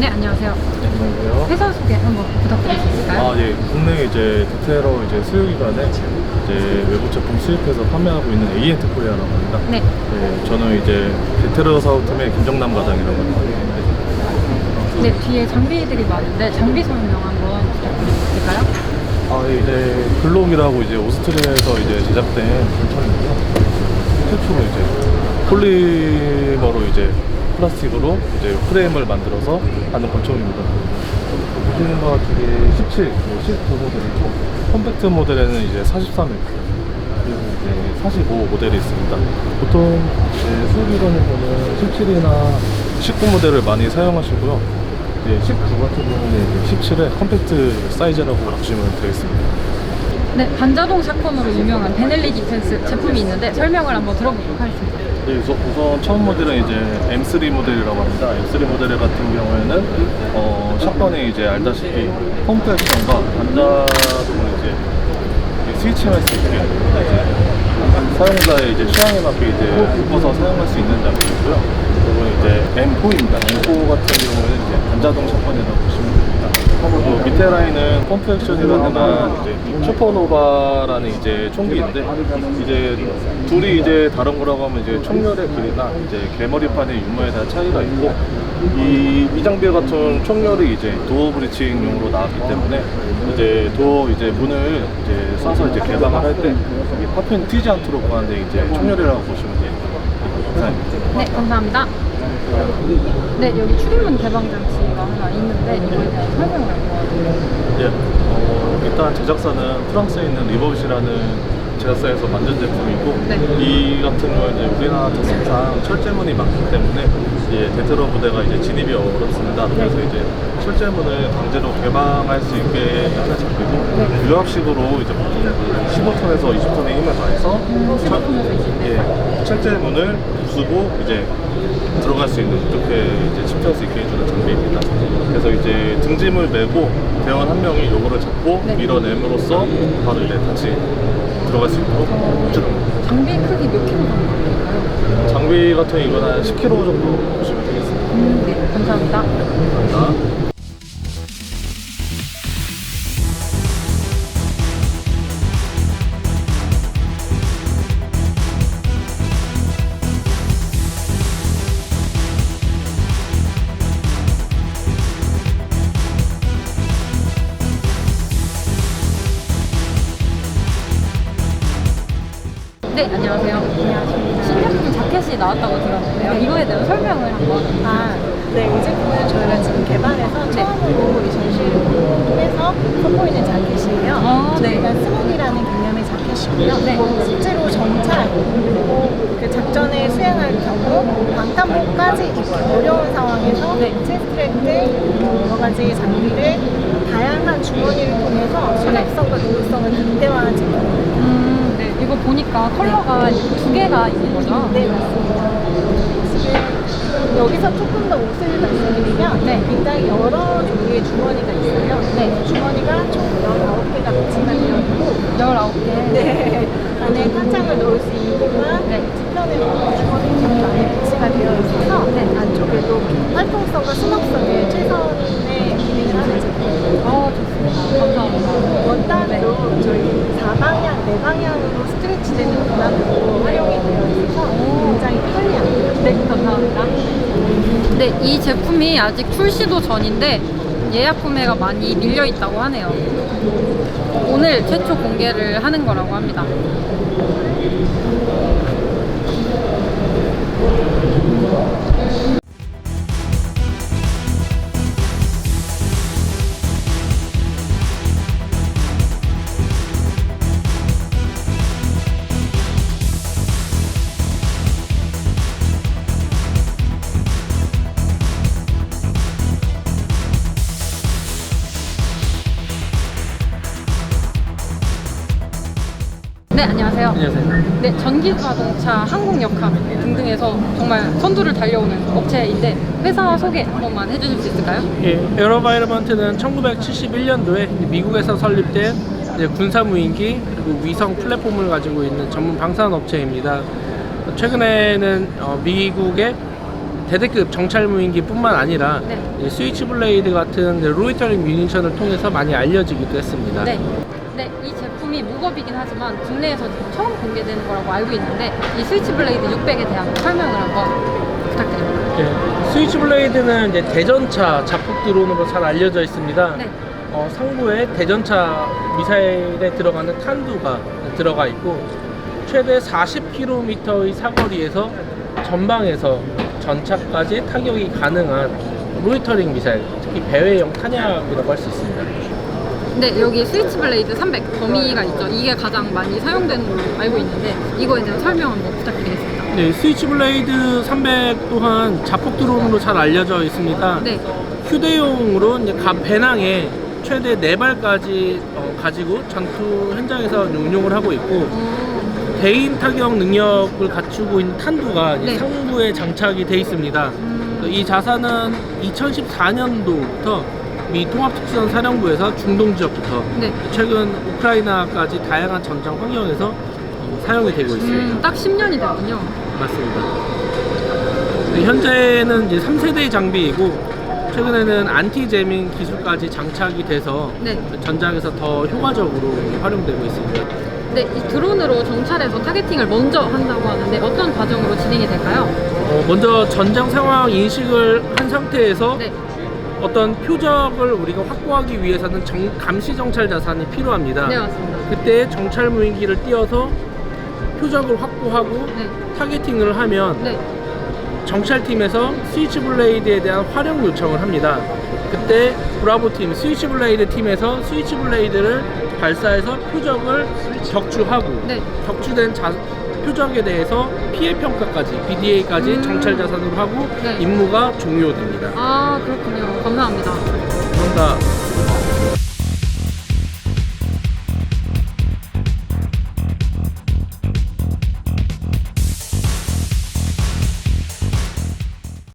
네, 안녕하세요. 안녕하세요. 회사 소개 한번 부탁드릴 수 있을까요? 아, 예. 국내 이제 디테러 이제 수요기관에 이제 외부 제품 수입해서 판매하고 있는 에이엔트 코리아라고 합니다. 네. 네, 저는 이제 디테러 사업팀의 김정남 과장이라고 합니다. 네, 뒤에 장비들이 많은데 장비 설명 한번 부탁드릴 수 있을까요? 아, 예, 이제 글록이라고 이제 오스트리아에서 이제 제작된 권총이고요. 최초로 이제 폴리머로 이제 플라스틱으로 이제 프레임을 만들어서 하는 권총입니다. 보시는 것 같은 게 17, 19 모델이고 컴팩트 모델에는 이제 43mm 그리고 이제 45 모델이 있습니다. 보통 이제 수비관에서는 17이나 19 모델을 많이 사용하시고요. 이제 19 같은 경우는 이제 17의 컴팩트 사이즈라고 보시면 되겠습니다. 네, 반자동 샷건으로 유명한 베넬리 디펜스 제품이 있는데 설명을 한번 들어보도록 하겠습니다. 네, 우선, 우선 처음 모델은 이제 M3 모델이라고 합니다. M3 모델 같은 경우에는 어, 샷건이 이제 알다시피 펌프 액션과 반자동을 이제 스위칭할 수 있게 사용자의 이제 취향에 맞게 이제 바꿔서 사용할 수 있는 장비이고요. 그리고 이제 M4입니다. M4 같은 경우에는 이제 반자동 샷건이라고 보시면 됩니다. 그리고 밑에 라인은 펌프 액션이라는 이제 슈퍼노바라는 이제 총기인데 이제 둘이 이제 다른 거라고 하면 이제 총열의 길이나 이제 개머리판의 유무에 대한 차이가 있고 이, 이 장비 같은 총열이 이제 도어 브리칭용으로 나왔기 때문에 이제 도어 이제 문을 이제 쏴서 이제 개방을 할 때 파편이 튀지 않도록 하는데 이제 총열이라고 보시면. 감사합니다. 네, 감사합니다. 네, 여기 출입문 개방 하나 있는데 설명을 한번 예, 어, 일단 제작사는 프랑스에 있는 리버빗이라는 제작사에서 만든 제품이고 네. 이 같은 경우는 이제 우리나라 특성상 철제문이 많기 때문에 이제 대테러 부대가 이제 진입이 어렵습니다. 그래서 이제 철제문을 강제로 개방할 수 있게 하는 장비고 유압식으로 이제 보통 15톤에서 20톤의 힘을 가해서 철, 15톤에서 20톤. 예, 철제문을 부수고 이제 들어갈 수 있는 이렇게 이제 침투할 수 있게 해주는 장비입니다. 그래서 이제 등짐을 메고 대원 한 명이 요거를 잡고 네. 밀어냄으로써 바로 이제 같이 들어갈 수 있도록 해주는 겁니다. 장비 크기 몇 킬로 정도 될까요? 장비 같은 이거는 한 10kg 정도 보시면 되겠습니다. 음, 네, 감사합니다. 감사합니다. 네, 안녕하세요. 안녕하십니까. 신제품 자켓이 나왔다고 들었는데요. 이거에 대한 설명을 한번. 아, 네, 이 제품은 저희가 지금 개발해서 처음으로 이 전시를 통해서 선보이는 자켓이에요. 아, 네. 저희가 스모기라는 개념의 자켓이고요. 네. 실제로 정찰, 그리고 그 작전에 수행할 경우 방탄복까지 입기 어려운 상황에서 네. 체스트랙들, 여러 가지 장비를 다양한 주머니를 통해서 수납성과 노후성을 극대화한 제품입니다. 음, 네. 이거 보니까 컬러가 두 개가 있는 거죠? 네, 맞습니다. 지금 여기서 조금 더 옷을 말씀드리면 네. 굉장히 여러 종류의 주머니가 있어요. 네. 주머니가 총 19개가 배치가 되어 있고 19개. 네. 안에 탄창을 넣을 수 있는 네. 뒤편에 보면 주머니들도 안에 배치가 되어 있어서 네. 안쪽에도 활동성과 수납성에 최선의 기능을 하는 제품입니다. 어, 좋습니다. 감사합니다. 원단으로 저희 4방향, 4방향으로 스트레치되는 원단으로 활용이 되어 있어서 굉장히 편리합니다. 네, 감사합니다. 네, 이 제품이 아직 출시도 전인데 예약 구매가 많이 밀려 있다고 하네요. 오늘 최초 공개를 하는 거라고 합니다. 안녕하세요. 안녕하세요. 네, 전기 자동차, 항공 역학 등등에서 정말 선두를 달려오는 업체인데 회사 소개 한 번만 해주실 수 있을까요? 예, 에어로바이러먼트는 1971년도에 미국에서 설립된 군사 무인기 그리고 위성 플랫폼을 가지고 있는 전문 방산 업체입니다. 최근에는 어, 미국의 대대급 정찰 무인기뿐만 아니라 네. 이 스위치 블레이드 같은 로이터링 뮤니션을 통해서 많이 알려지기도 했습니다. 네. 제품이 무겁이긴 하지만 국내에서 처음 공개되는 거라고 알고 있는데 이 스위치 블레이드 600에 대한 설명을 한번 부탁드립니다. 네, 스위치 블레이드는 이제 대전차 자폭 드론으로 잘 알려져 있습니다. 네. 어, 상부에 대전차 미사일에 들어가는 탄두가 들어가 있고 최대 40km의 사거리에서 전방에서 전차까지 타격이 가능한 로이터링 미사일, 특히 배회용 탄약이라고 할 수 있습니다. 네, 여기 스위치 블레이드 300 범위가 있죠. 이게 가장 많이 사용되는 걸로 알고 있는데 이거에 대한 설명 한번 부탁드리겠습니다. 네, 스위치 블레이드 300 또한 자폭 드론으로 잘 알려져 있습니다. 네. 휴대용으로 이제 각 배낭에 최대 4발까지 어, 가지고 전투 현장에서 운용을 하고 있고 어, 대인 타격 능력을 갖추고 있는 탄두가 이제 네. 상부에 장착이 돼 있습니다. 음, 이 자산은 2014년도부터 미 통합특수전 사령부에서 중동 지역부터 네. 최근 우크라이나까지 다양한 전장 환경에서 어, 사용이 되고 있습니다. 음, 딱 10년이 됐군요. 맞습니다. 네, 현재는 이제 3세대 장비이고 최근에는 안티 제밍 기술까지 장착이 돼서 네. 전장에서 더 효과적으로 활용되고 있습니다. 네, 이 드론으로 정찰해서 타겟팅을 먼저 한다고 하는데 어떤 과정으로 진행이 될까요? 어, 먼저 전장 상황 인식을 한 상태에서 네. 어떤 표적을 우리가 확보하기 위해서는 정- 감시 정찰 자산이 필요합니다. 네, 맞습니다. 그때 정찰 무인기를 띄워서 표적을 확보하고 네. 타겟팅을 하면 네. 정찰팀에서 스위치 블레이드에 대한 활용 요청을 합니다. 그때 브라보 팀, 스위치 블레이드 팀에서 스위치 블레이드를 발사해서 표적을 격추하고 네. 격추된 자, 표적에 대해서 피해 평가까지 BDA까지 음. 정찰 자산으로 하고 네. 임무가 종료됩니다. 아, 그렇군요. 감사합니다. 감사합니다.